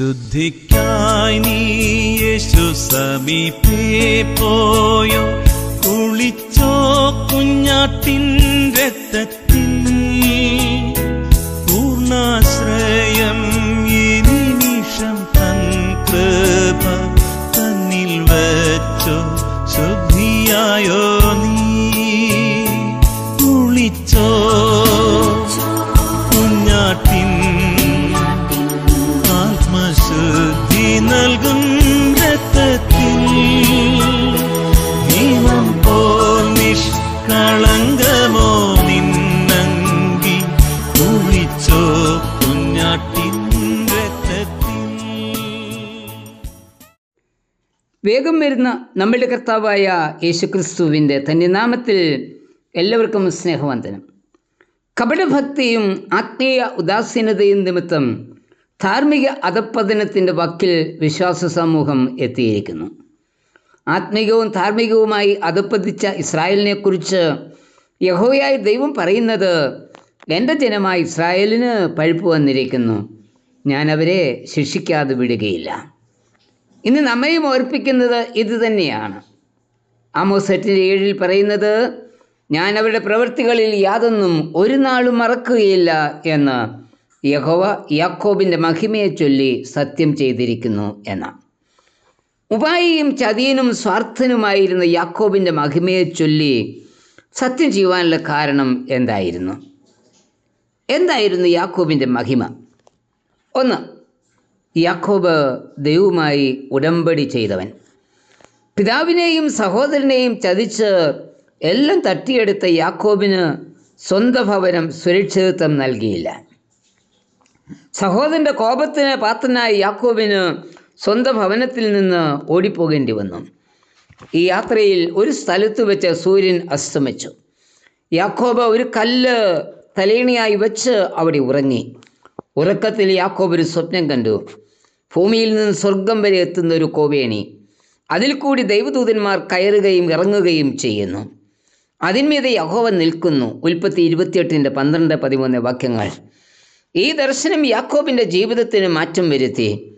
ശുദ്ധിക്കായി നീ യേശു സമീപേ പോയോ? കുളിച്ചോ കുഞ്ഞാട്ടിൻ രക്തത്തിൽ? വേഗം വരുന്ന നമ്മളുടെ കർത്താവായ യേശുക്രിസ്തുവിന്റെ തന്റെ നാമത്തിൽ എല്ലാവർക്കും സ്നേഹവന്ദനം. കപടഭക്തിയും ആത്മീയ ഉദാസീനതയും നിമിത്തം ധാർമ്മിക അധപ്പതനത്തിന്റെ വക്കിൽ വിശ്വാസ സമൂഹം എത്തിയിരിക്കുന്നു. ആത്മീകവും ധാർമ്മികവുമായി അധപ്പതിച്ച ഇസ്രായേലിനെക്കുറിച്ച് യഹോയായ ദൈവം പറയുന്നത് എന്റെ ജനമായ ഇസ്രായേലിന് പഴുപ്പ് വന്നിരിക്കുന്നു. ഞാൻ അവരെ ശിക്ഷിക്കാതെ വിടുകയില്ല. ഇന്ന് നമ്മയും ഓർപ്പിക്കുന്നത് ഇത് തന്നെയാണ്. ആമോസ് ഏഴിൽ പറയുന്നത് ഞാൻ അവരുടെ പ്രവൃത്തികളിൽ യാതൊന്നും ഒരു നാളും മറക്കുകയില്ല എന്ന് യഹോവ യാക്കോബിന്റെ മഹിമയെ ചൊല്ലി സത്യം ചെയ്തിരിക്കുന്നു എന്ന ഉപായിയും ചതിയനും സ്വാർത്ഥനുമായിരുന്ന യാക്കോബിന്റെ മഹിമയെ ചൊല്ലി സത്യം ചെയ്യുവാനുള്ള കാരണം എന്തായിരുന്നു? എന്തായിരുന്നു യാക്കോബിന്റെ മഹിമ? ഒന്ന് യാക്കോബ് ദൈവവുമായി ഉടമ്പടി ചെയ്തവൻ. പിതാവിനെയും സഹോദരനെയും ചതിച്ച് എല്ലാം തട്ടിയെടുത്ത യാക്കോബിന് സ്വന്തം ഭവനം സുരക്ഷിതത്വം നൽകിയില്ല. സഹോദരന്റെ കോപത്തിന് പാത്രനായ യാക്കോബിന് സ്വന്തം ഭവനത്തിൽ നിന്ന് ഓടിപ്പോകേണ്ടി വന്നു. ഈ യാത്രയിൽ ഒരു സ്ഥലത്ത് വെച്ച് സൂര്യൻ അസ്തമിച്ചു. യാക്കോബ് ഒരു കല്ല് തലേണിയായി വെച്ച് അവിടെ ഉറങ്ങി. ഉറക്കത്തിൽ യാക്കോബ് ഒരു സ്വപ്നം കണ്ടു. ഭൂമിയിൽ നിന്ന് സ്വർഗം വരെ എത്തുന്ന ഒരു കോവേണി. അതിൽ കൂടി ദൈവദൂതന്മാർ കയറുകയും ഇറങ്ങുകയും ചെയ്യുന്നു. അതിന്മീതെ യഹോവ നിൽക്കുന്നു. ഉൽപ്പത്തി ഇരുപത്തിയെട്ടിന്റെ പന്ത്രണ്ട് പതിമൂന്ന് വാക്യങ്ങൾ. ഈ ദർശനം യാക്കോബിന്റെ ജീവിതത്തിന് മാറ്റം വരുത്തി.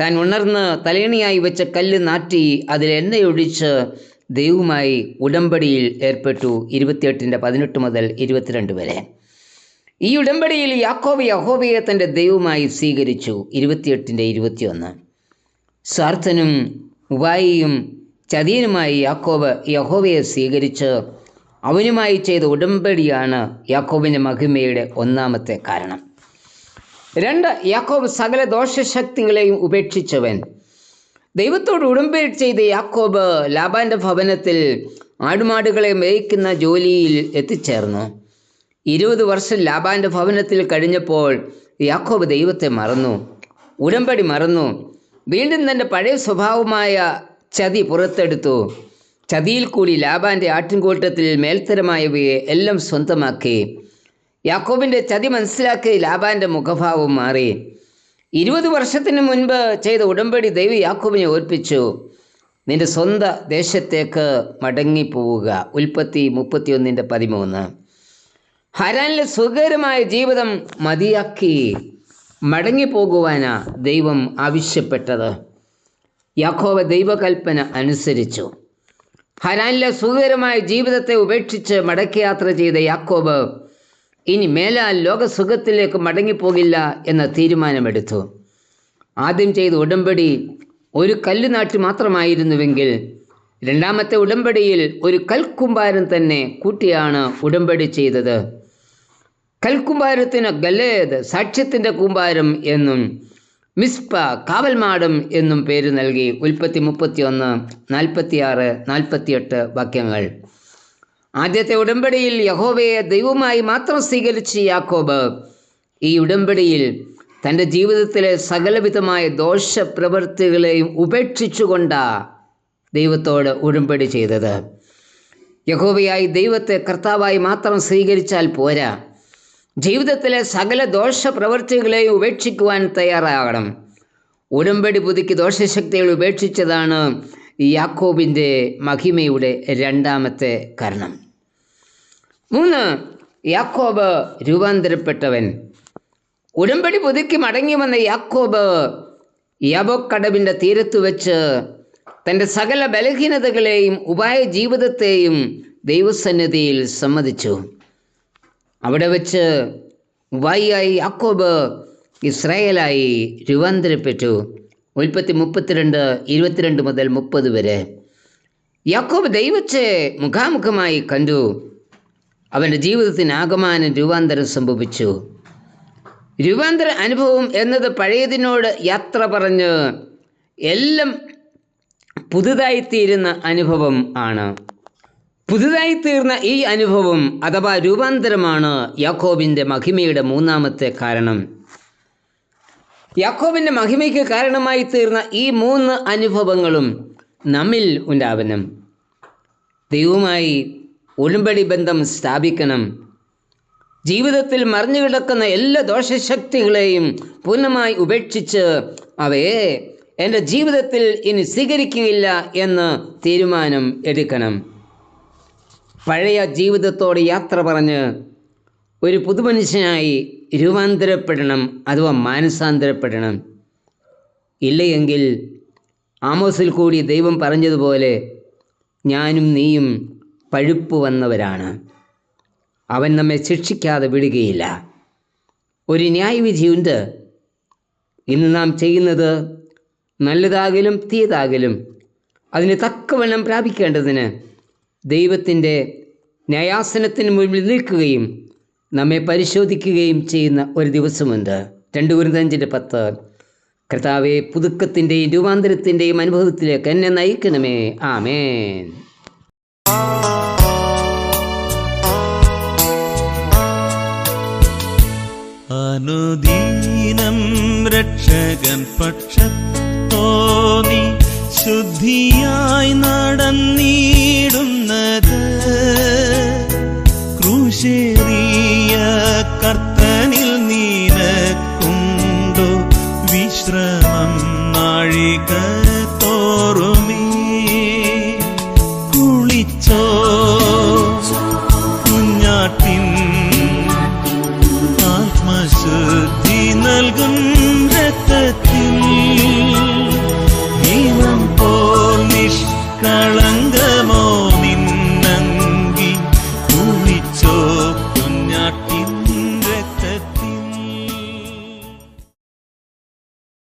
താൻ ഉണർന്ന് തലേണിയായി വെച്ച കല്ല് നാട്ടി അതിൽ എണ്ണയൊഴിച്ച് ദൈവവുമായി ഉടമ്പടിയിൽ ഏർപ്പെട്ടു. ഇരുപത്തിയെട്ടിന്റെ പതിനെട്ട് മുതൽ ഇരുപത്തിരണ്ട് വരെ. ഈ ഉടമ്പടിയിൽ യാക്കോബ് യഹോവയെ തന്റെ ദൈവമായി സ്വീകരിച്ചു. ഇരുപത്തിയെട്ടിന്റെ ഇരുപത്തിയൊന്ന്. സ്വാർത്ഥനും ഉപായിയും ചതിയനുമായി യാക്കോബ് യഹോവയെ സ്വീകരിച്ച് അവനുമായി ചെയ്ത ഉടമ്പടിയാണ് യാക്കോബിന്റെ മഹിമയുടെ ഒന്നാമത്തെ കാരണം. രണ്ട് യാക്കോബ് സകല ദോഷശക്തികളെയും ഉപേക്ഷിച്ചവൻ. ദൈവത്തോട് ഉടമ്പടി ചെയ്ത യാക്കോബ് ലാബാന്റെ ഭവനത്തിൽ ആടുമാടുകളെ മേയ്ക്കുന്ന ജോലിയിൽ എത്തിച്ചേർന്നു. ഇരുപത് വർഷം ലാബാന്റെ ഭവനത്തിൽ കഴിഞ്ഞപ്പോൾ യാക്കോബ് ദൈവത്തെ മറന്നു. ഉടമ്പടി മറന്നു. വീണ്ടും തന്റെ പഴയ സ്വഭാവമായ ചതി പുറത്തെടുത്തു. ചതിയിൽ കൂടി ലാബാന്റെ ആട്ടിൻകൂട്ടത്തിൽ മേൽത്തരമായവയെ എല്ലാം സ്വന്തമാക്കി. യാക്കോബിന്റെ ചതി മനസ്സിലാക്കി ലാബാന്റെ മുഖഭാവം മാറി. ഇരുപത് വർഷത്തിന് മുൻപ് ചെയ്ത ഉടമ്പടി ദൈവ യാക്കോബിനെ ഓർപ്പിച്ചു. നിന്റെ സ്വന്തം ദേശത്തേക്ക് മടങ്ങിപ്പോവുക. ഉൽപ്പത്തി മുപ്പത്തിയൊന്നിന്റെ പതിമൂന്ന്. ഹരാനിലെ സുഖകരമായ ജീവിതം മതിയാക്കി മടങ്ങിപ്പോകുവാനാ ദൈവം ആവശ്യപ്പെട്ടത്. യാക്കോബ ദൈവകൽപ്പന അനുസരിച്ചു. ഹരാനിലെ സുഖകരമായ ജീവിതത്തെ ഉപേക്ഷിച്ച് മടക്കയാത്ര ചെയ്ത യാക്കോബ് ഇനി മേലാൽ ലോകസുഖത്തിലേക്ക് മടങ്ങിപ്പോകില്ല എന്ന തീരുമാനമെടുത്തു. ആദ്യം ചെയ്ത ഉടമ്പടി ഒരു കല്ല് നാട്ടി മാത്രമായിരുന്നുവെങ്കിൽ രണ്ടാമത്തെ ഉടമ്പടിയിൽ ഒരു കൽക്കുമ്പാരം തന്നെ കൂട്ടിയാണ് ഉടമ്പടി ചെയ്തത്. കൽക്കുമ്പാരത്തിന് ഗലേദ് സാക്ഷ്യത്തിന്റെ കൂമ്പാരം എന്നും മിസ്പ കാവൽമാടം എന്നും പേര് നൽകി ഉൽപ്പത്തി മുപ്പത്തിയൊന്ന് നാൽപ്പത്തിയാറ് നാൽപ്പത്തിയെട്ട് വാക്യങ്ങൾ. ആദ്യത്തെ ഉടമ്പടിയിൽ യഹോവയെ ദൈവമായി മാത്രം സ്വീകരിച്ച യാക്കോബ്. ഈ ഉടമ്പടിയിൽ തന്റെ ജീവിതത്തിലെ സകലവിധമായ ദോഷപ്രവൃത്തികളെയും ഉപേക്ഷിച്ചുകൊണ്ടാ ദൈവത്തോട് ഉടമ്പടി ചെയ്തത്. യഹോവയായി ദൈവത്തെ കർത്താവായി മാത്രം സ്വീകരിച്ചാൽ പോരാ. ജീവിതത്തിലെ സകല ദോഷ പ്രവൃത്തികളെയും ഉപേക്ഷിക്കുവാൻ തയ്യാറാകണം. ഉടമ്പടി പുതുക്കി ദോഷശക്തികൾ ഉപേക്ഷിച്ചതാണ് യാക്കോബിന്റെ മഹിമയുടെ രണ്ടാമത്തെ കാരണം. മൂന്ന് യാക്കോബ് രൂപാന്തരപ്പെട്ടവൻ. ഉടമ്പടി പുതുക്കി മടങ്ങി വന്ന യാക്കോബ് യാബോക്കടവിന്റെ തീരത്ത് വെച്ച് തന്റെ സകല ബലഹീനതകളെയും ഉപായ ജീവിതത്തെയും ദൈവസന്നിധിയിൽ സമ്മതിച്ചു. അവിടെ വെച്ച് വൈയായി യാക്കോബ് ഇസ്രായേലായി രൂപാന്തരപ്പെട്ടു. ഉൽപ്പത്തി മുപ്പത്തിരണ്ട് ഇരുപത്തിരണ്ട് മുതൽ മുപ്പത് വരെ. യാക്കോബ് ദൈവത്തെ മുഖാമുഖമായി കണ്ടു. അവന്റെ ജീവിതത്തിന് ആകമാനം രൂപാന്തരം സംഭവിച്ചു. രൂപാന്തര അനുഭവം എന്നത് പഴയതിനോട് യാത്ര പറഞ്ഞ് എല്ലാം പുതുതായിത്തീരുന്ന അനുഭവം ആണ്. പുതുതായിത്തീർന്ന ഈ അനുഭവം അഥവാ രൂപാന്തരമാണ് യാക്കോബിന്റെ മഹിമയുടെ മൂന്നാമത്തെ കാരണം. യാക്കോബിന്റെ മഹിമയ്ക്ക് കാരണമായി തീർന്ന ഈ മൂന്ന് അനുഭവങ്ങളും നമ്മിൽ ഉണ്ടാവണം. ദൈവവുമായി ഉടമ്പടി ബന്ധം സ്ഥാപിക്കണം. ജീവിതത്തിൽ മറിഞ്ഞു കിടക്കുന്ന എല്ലാ ദോഷശക്തികളെയും പൂർണമായി ഉപേക്ഷിച്ച് അവയെ എന്റെ ജീവിതത്തിൽ ഇനി സ്വീകരിക്കുകയില്ല എന്ന് തീരുമാനം എടുക്കണം. പഴയ ജീവിതത്തോട് യാത്ര പറഞ്ഞ് ഒരു പുതുമനുഷ്യനായി രൂപാന്തരപ്പെടണം അഥവാ മാനസാന്തരപ്പെടണം. ഇല്ലയെങ്കിൽ ആമോസിൽ കൂടി ദൈവം പറഞ്ഞതുപോലെ ഞാനും നീയും പഴുപ്പ് വന്നവരാണ്. അവൻ നമ്മെ ശിക്ഷിക്കാതെ വിടുകയില്ല. ഒരു ന്യായവിധിയുണ്ട്. ഇന്ന് നാം ചെയ്യുന്നത് നല്ലതാകലും തീയതാകലും അതിന് തക്കവണ്ണം പ്രാപിക്കേണ്ടതിന് ദൈവത്തിന്റെ ന്യായാസനത്തിന് മുമ്പിൽ നിൽക്കുകയും നമ്മെ പരിശോധിക്കുകയും ചെയ്യുന്ന ഒരു ദിവസമുണ്ട്. രണ്ട് ഗുരുതഞ്ചിന്റെ പത്ത്. കർത്താവെ പുതുക്കത്തിന്റെയും രൂപാന്തരത്തിന്റെയും അനുഭവത്തിലേക്ക് എന്നെ നയിക്കണമേ. ആമേൻ. അനുദീനം രക്ഷകൻ പക്ഷത്തോന്നി ശുദ്ധിയായി നടന്നിടുന്നത് ക്രൂശേറിയ കർത്തനിൽ നീനക്കുണ്ടോ വിശ്രമം നാഴികത്തോ